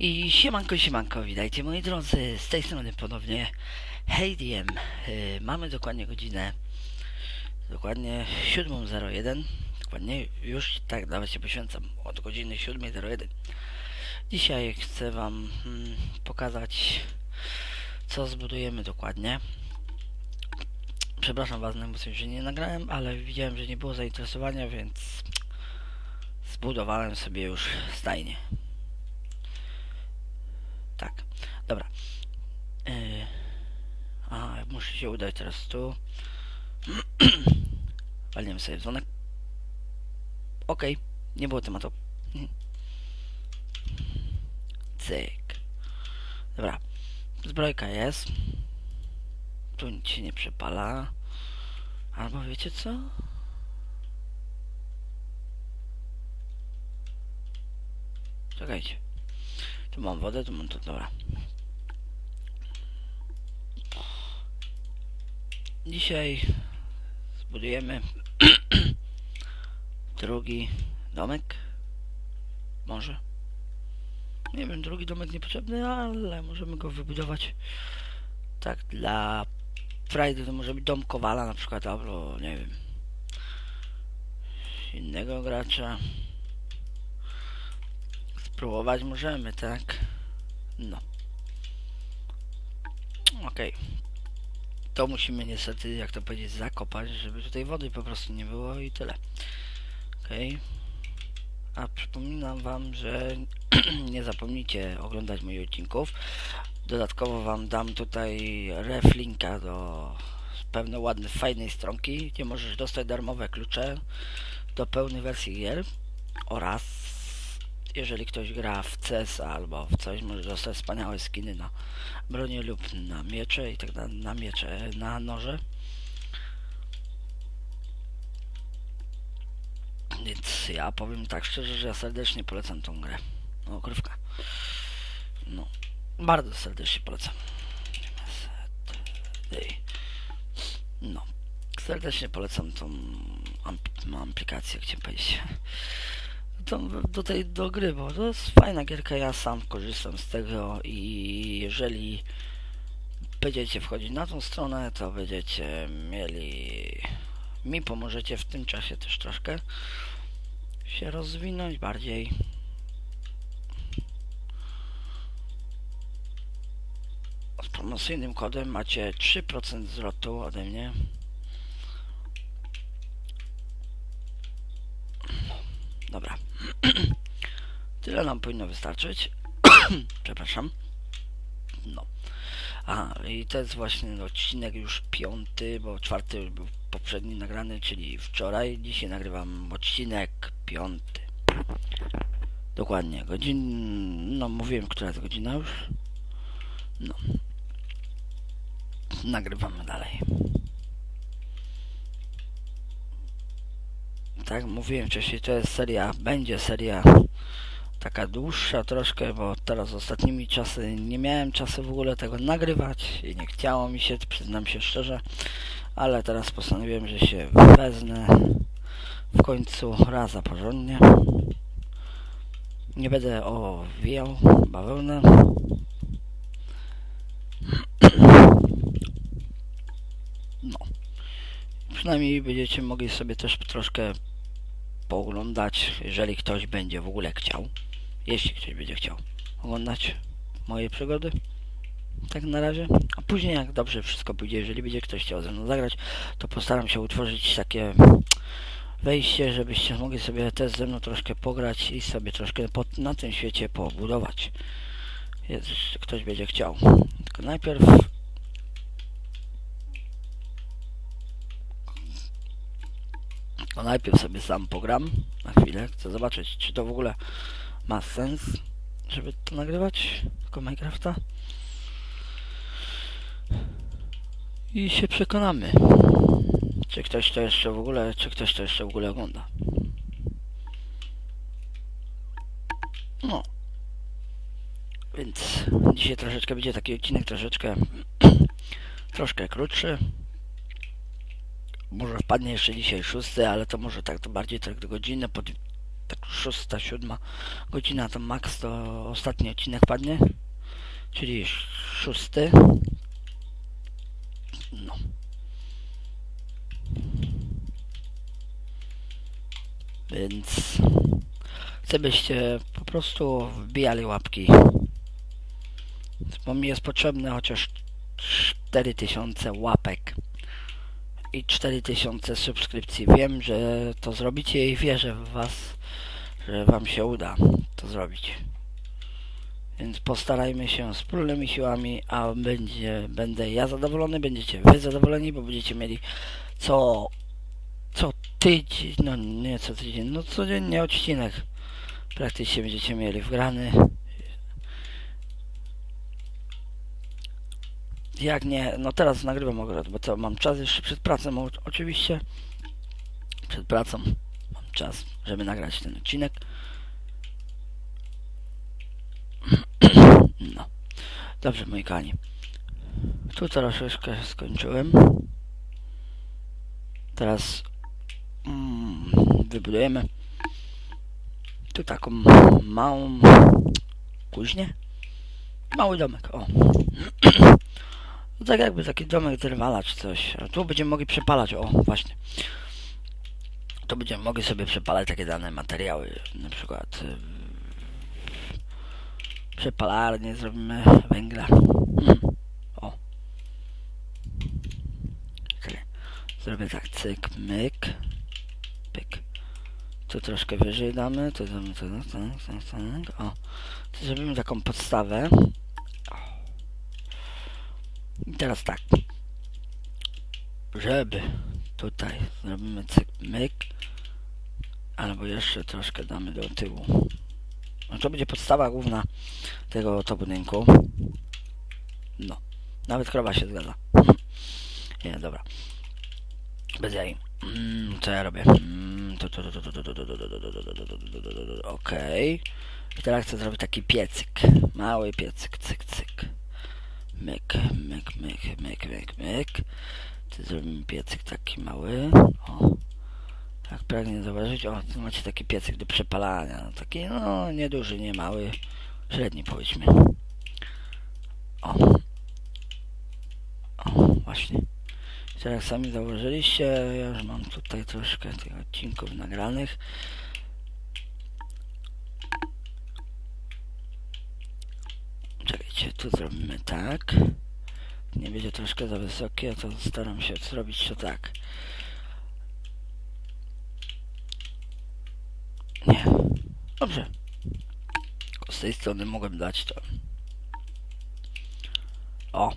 I siemanko, siemanko, witajcie moi drodzy, z tej strony ponownie HeyDM. Yy, mamy dokładnie godzinę, dokładnie 7.01, dokładnie już tak nawet się poświęcam, od godziny 7.01. Dzisiaj chcę wam mm, pokazać, co zbudujemy dokładnie. Przepraszam was najmocniej, że nie nagrałem, ale widziałem, że nie było zainteresowania, więc zbudowałem sobie już stajnię. Tak, dobra. Yy, a, muszę się udać teraz tu. Walniemy sobie dzwonek. Okej, nie było tematu. Cyk. Dobra, zbrojka jest. Tu nic się nie przepala. Albo wiecie co? Czekajcie. Tu mam wodę, tu mam to, dobra. Dzisiaj zbudujemy drugi domek. Może. Nie wiem, drugi domek niepotrzebny, ale możemy go wybudować tak dla frajdy. To może być dom Kowala na przykład, albo nie wiem, innego gracza. Spróbować możemy, tak? No. Okej. To musimy niestety, jak to powiedzieć, zakopać, żeby tutaj wody po prostu nie było i tyle. Okej. A przypominam wam, że nie zapomnijcie oglądać moich odcinków. Dodatkowo wam dam tutaj ref linka do pewnej ładnej, fajnej stronki, gdzie możesz dostać darmowe klucze do pełnej wersji gier oraz jeżeli ktoś gra w CS albo w coś, może dostać wspaniałe skiny na bronię lub na miecze i tak na, na miecze, na noże. Więc ja powiem tak szczerze, że ja serdecznie polecam tą grę. No, okrywka. No, bardzo serdecznie polecam. No, serdecznie polecam tą aplikację, chciałem powiedzieć do, tej do gry, bo to jest fajna gierka, ja sam korzystam z tego i jeżeli będziecie wchodzić na tą stronę, to będziecie mieli mi pomożecie w tym czasie też troszkę się rozwinąć bardziej. Z promocyjnym kodem macie 3% zwrotu ode mnie. Dobra. Tyle nam powinno wystarczyć. Przepraszam. No. A, i to jest właśnie odcinek już piąty, bo czwarty był poprzedni nagrany, czyli wczoraj. Dzisiaj nagrywam odcinek piąty. Dokładnie, godzin... No, mówiłem, która jest godzina już. No. Nagrywamy dalej. tak mówiłem wcześniej, to jest seria, będzie seria taka dłuższa troszkę, bo teraz ostatnimi czasy nie miałem czasu w ogóle tego nagrywać i nie chciało mi się, przyznam się szczerze, ale teraz postanowiłem, że się wezmę w końcu raz za porządnie. Nie będę owijał bawełnę. No. Przynajmniej będziecie mogli sobie też troszkę pooglądać, jeżeli ktoś będzie w ogóle chciał. Jeśli ktoś będzie chciał oglądać moje przygody. Tak na razie. A później jak dobrze wszystko pójdzie, jeżeli będzie ktoś chciał ze mną zagrać, to postaram się utworzyć takie wejście, żebyście mogli sobie też ze mną troszkę pograć i sobie troszkę na tym świecie pobudować. Jest, ktoś będzie chciał. Tylko najpierw najpierw sobie sam pogram na chwilę. Chcę zobaczyć, czy to w ogóle ma sens, żeby to nagrywać, tylko Minecrafta. I się przekonamy, czy ktoś to jeszcze w ogóle, czy ktoś to jeszcze w ogóle ogląda. No. Więc dzisiaj troszeczkę będzie taki odcinek troszeczkę troszkę krótszy. Może wpadnie jeszcze dzisiaj szósty, ale to może tak to bardziej tak do godziny, po tak szósta, siódma godzina to max to ostatni odcinek padnie. Czyli szósty. No. Więc chcę byście po prostu wbijali łapki. Bo mi jest potrzebne chociaż 4000 łapek i 4000 subskrypcji. Wiem, że to zrobicie i wierzę w Was, że Wam się uda to zrobić. Więc postarajmy się wspólnymi siłami, a będzie, będę ja zadowolony, będziecie Wy zadowoleni, bo będziecie mieli co, co tydzień, no nie co tydzień, no codziennie odcinek praktycznie będziecie mieli wgrany. Jak nie, no teraz nagrywam akurat, bo to mam czas jeszcze przed pracą, oczywiście. Przed pracą mam czas, żeby nagrać ten odcinek. No. Dobrze, moi kochani. Tu troszeczkę skończyłem. Teraz mm, wybudujemy tu taką małą kuźnię. Mały domek, o. No tak jakby taki domek drwala czy coś. A tu będziemy mogli przepalać, o właśnie. Tu będziemy mogli sobie przepalać takie dane materiały. Na przykład y, przepalarnię zrobimy węgla. O. Czekaj. Zrobię tak, cyk, myk, pyk. Tu troszkę wyżej damy, tu damy, tu, tu, tu, tu. O. Tu zrobimy taką podstawę. I teraz tak. Żeby tutaj zrobimy cyk, myk. Albo jeszcze troszkę damy do tyłu. No to będzie podstawa główna tego to budynku. No. Nawet krowa się zgadza. Nie, dobra. Bez jaj. Mm, Co ja robię? Mm, Okej. I teraz chcę zrobić taki piecyk. Mały piecyk, cyk, cyk. Myk, myk, myk, myk, myk, myk. Tu zrobimy piecyk taki mały. O. Jak pragnie zauważyć, o, tu macie taki piecyk do przepalania. No, taki, no, nieduży, nie mały. Średni powiedzmy. O. O, właśnie. Teraz sami zauważyliście, ja już mam tutaj troszkę tych odcinków nagranych. Tu zrobimy tak. Nie będzie troszkę za wysokie, to staram się zrobić to tak. Nie. Dobrze. Z tej strony mogłem dać to. O.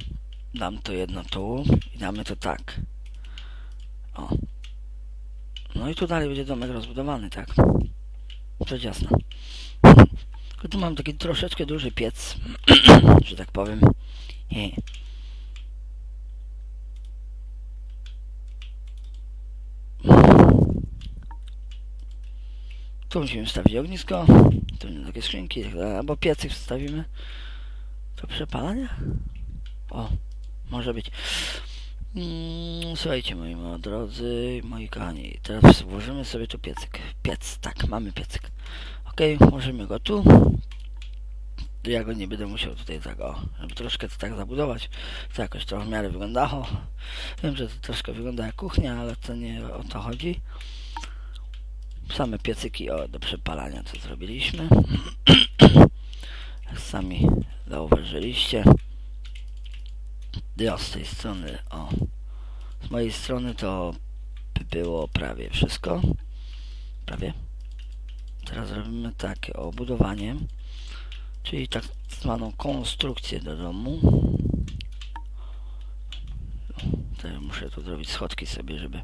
Dam to jedno tu i damy to tak. O. No i tu dalej będzie domek rozbudowany, tak. Rzecz jasna. Tylko tu mam taki troszeczkę duży piec, że tak powiem. Tu musimy wstawić ognisko, tu takie skrzynki, tak dalej, albo piecyk wstawimy. To przepalanie? O, może być. Mm, słuchajcie, moi drodzy, moi kochani, teraz włożymy sobie tu piecyk. Piec, tak, mamy piecyk. Ok, włożymy go tu. Ja go nie będę musiał tutaj tak, o, żeby troszkę to tak zabudować. To jakoś to w miarę wyglądało. Wiem, że to troszkę wygląda jak kuchnia, ale to nie o to chodzi. Same piecyki o, do przepalania to zrobiliśmy. Jak sami zauważyliście. Ja z tej strony, o, z mojej strony to by było prawie wszystko. Prawie. Teraz robimy takie obudowanie, czyli tak zwaną konstrukcję do domu. Teraz muszę tu zrobić schodki sobie, żeby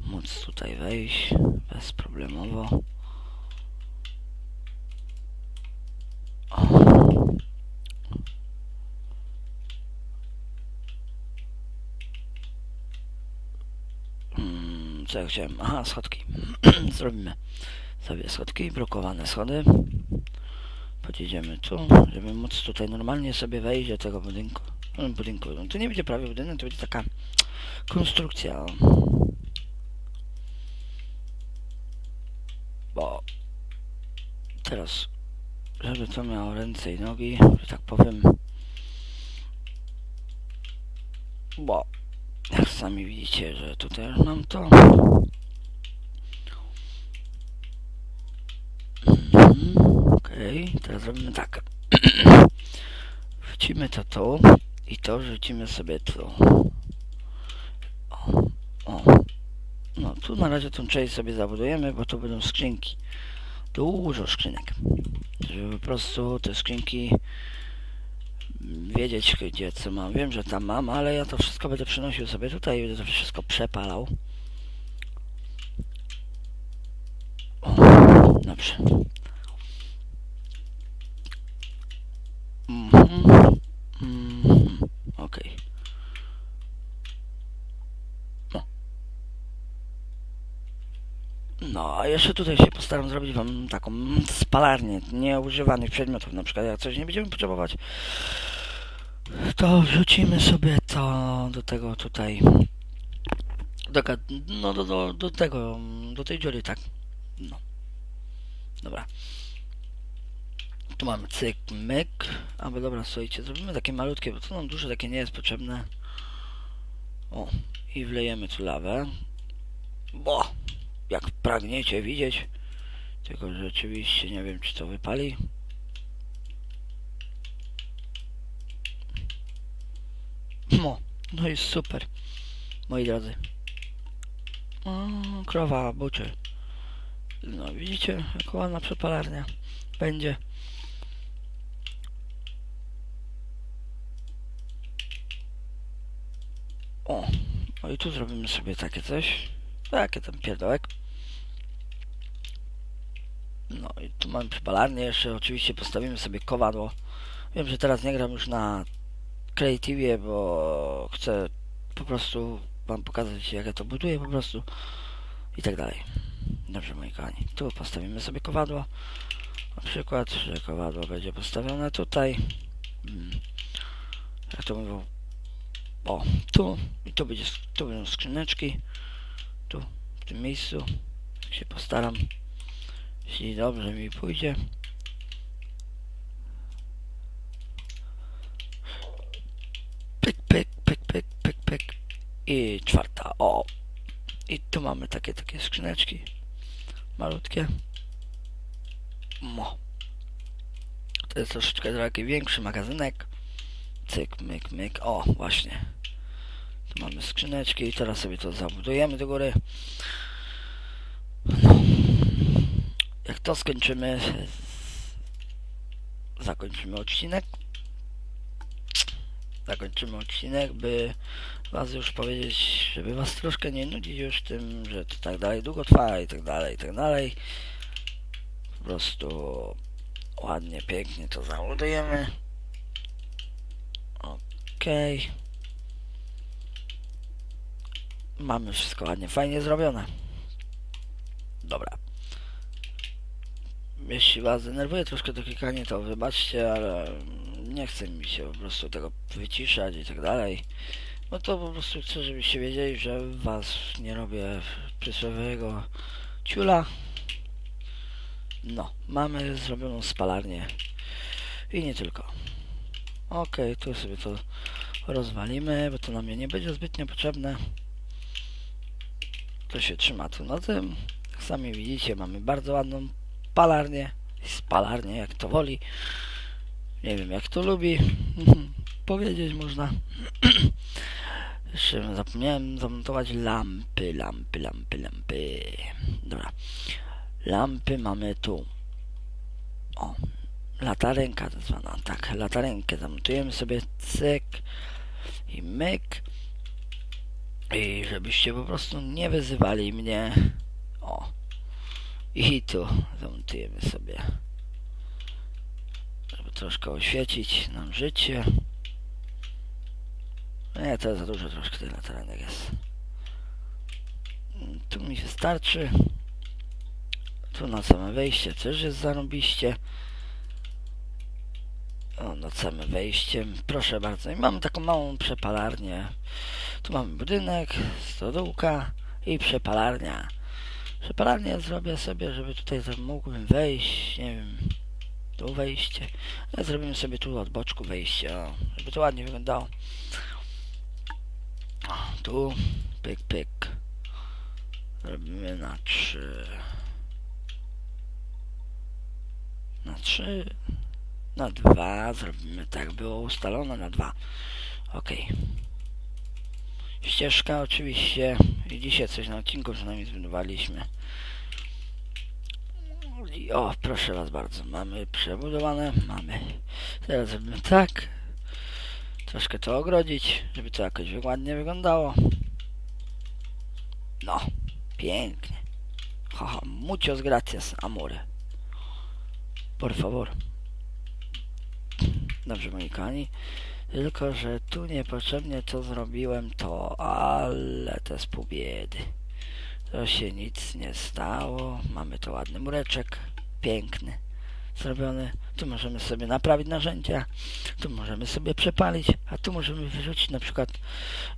móc tutaj wejść bezproblemowo. O. Mm, Co ja chciałem? Aha, schodki. Zrobimy sobie schodki, blokowane schody. Podjedziemy tu, żeby móc tutaj normalnie sobie wejść do tego budynku. No, budynku. No, to nie będzie prawie budynek, to będzie taka konstrukcja. Bo teraz, żeby to miało ręce i nogi, że tak powiem. Bo, jak sami widzicie, że tutaj mam to. Teraz robimy tak. Wrzucimy to tu i to wrzucimy sobie tu. O, o. No tu na razie tą część sobie zabudujemy, bo to będą skrzynki. Dużo skrzynek. Żeby po prostu te skrzynki wiedzieć gdzie co mam. Wiem, że tam mam, ale ja to wszystko będę przynosił sobie tutaj będę to wszystko przepalał. O, dobrze. Mhm. Mhm. Okej. No. No, a jeszcze tutaj się postaram zrobić wam taką spalarnię nieużywanych przedmiotów. Na przykład jak coś nie będziemy potrzebować, to wrzucimy sobie to do tego tutaj. Do, no do, do, do tego, do tej dziury, tak. No. Dobra. Tu mamy cyk, myk. Albo dobra, słuchajcie, zrobimy takie malutkie, bo to nam duże takie nie jest potrzebne. O, i wlejemy tu lawę. Bo, jak pragniecie widzieć, tylko rzeczywiście nie wiem, czy to wypali. No, no i super, moi drodzy. O, krowa, buczy. No widzicie, jak ładna przepalarnia będzie. O, no i tu zrobimy sobie takie coś. Takie tam pierdołek. No i tu mamy przypalarnię jeszcze. Oczywiście postawimy sobie kowadło. Wiem, że teraz nie gram już na Creative, bo chcę po prostu wam pokazać jak ja to buduję po prostu i tak dalej. Dobrze moi kochani, tu postawimy sobie kowadło. Na przykład, że kowadło będzie postawione tutaj. Mm. Jak to mówią? O, tu i tu będzie, tu będą skrzyneczki. Tu, w tym miejscu. Jak się postaram. Jeśli dobrze mi pójdzie. Pyk, pyk, pyk, pyk, pyk, pyk. I czwarta, o. I tu mamy takie, takie skrzyneczki. Malutkie. Mo. To jest troszeczkę taki większy magazynek. Cyk, myk, myk. O, właśnie. Tu mamy skrzyneczki i teraz sobie to zabudujemy do góry. No. Jak to skończymy, zakończymy odcinek. Zakończymy odcinek, by was już powiedzieć, żeby was troszkę nie nudzić już tym, że to tak dalej długo trwa i tak dalej, i tak dalej. Po prostu ładnie, pięknie to zabudujemy. Okej. Mamy wszystko ładnie, fajnie zrobione. Dobra. Jeśli was denerwuje troszkę to klikanie, to wybaczcie, ale nie chce mi się po prostu tego wyciszać i tak dalej. No to po prostu chcę, żebyście wiedzieli, że was nie robię przysłowiowego ciula. No, mamy zrobioną spalarnię. I nie tylko. Okej, tu sobie to rozwalimy, bo to nam nie będzie zbytnio potrzebne. To się trzyma tu na tym. Sami widzicie, mamy bardzo ładną palarnię. Spalarnię, jak to woli. Nie wiem, jak to lubi. Powiedzieć można. Jeszcze zapomniałem zamontować lampy, lampy, lampy, lampy. Dobra. Lampy mamy tu. O, latarenka tak zwana, tak, latarenkę zamontujemy sobie, cyk i myk i żebyście po prostu nie wyzywali mnie o i tu zamontujemy sobie żeby troszkę oświecić nam życie nie, to za dużo troszkę tych latarenek jest tu mi wystarczy tu na same wejście też jest zarąbiście o, nad samym wejściem. Proszę bardzo. I mamy taką małą przepalarnię. Tu mamy budynek, stodółka i przepalarnia. Przeparalnię zrobię sobie, żeby tutaj mógłbym wejść, nie wiem, tu wejście. No, zrobimy sobie tu od boczku wejście, o, żeby to ładnie wyglądało. Tu, pyk, pyk. Robimy na trzy. Na trzy. Na dwa. Zrobimy tak, było ustalone na dwa. Ok. Ścieżka oczywiście. I dzisiaj coś na odcinku przynajmniej zbudowaliśmy. I o, proszę was bardzo. Mamy przebudowane. Mamy. Teraz zrobimy tak. Troszkę to ogrodzić, żeby to jakoś ładnie wyglądało. No, pięknie. Haha, muchos gracias, amore. Por favor. Dobrze, moi kochani. Tylko, że tu niepotrzebnie to zrobiłem to, ale to jest pół biedy. To się nic nie stało. Mamy to ładny mureczek. Piękny. Zrobiony. Tu możemy sobie naprawić narzędzia. Tu możemy sobie przepalić, a tu możemy wyrzucić na przykład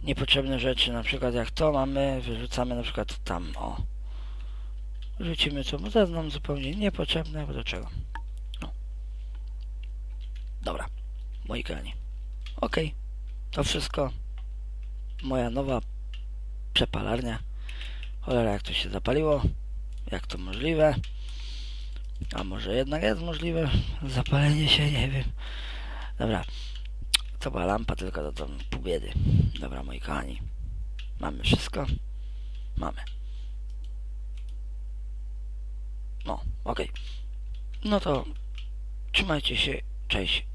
niepotrzebne rzeczy, na przykład jak to mamy, wyrzucamy na przykład tam, o. Rzucimy to, bo to jest nam zupełnie niepotrzebne, bo do czego? No. Dobra, moi kochani. Okej, to wszystko. Moja nowa przepalarnia. Cholera, jak to się zapaliło? Jak to możliwe? A może jednak jest możliwe zapalenie się, nie wiem. Dobra, to była lampa, tylko to tam pół biedy. Dobra, moi kochani. Mamy wszystko? Mamy. No, okej. No to trzymajcie się. Cześć.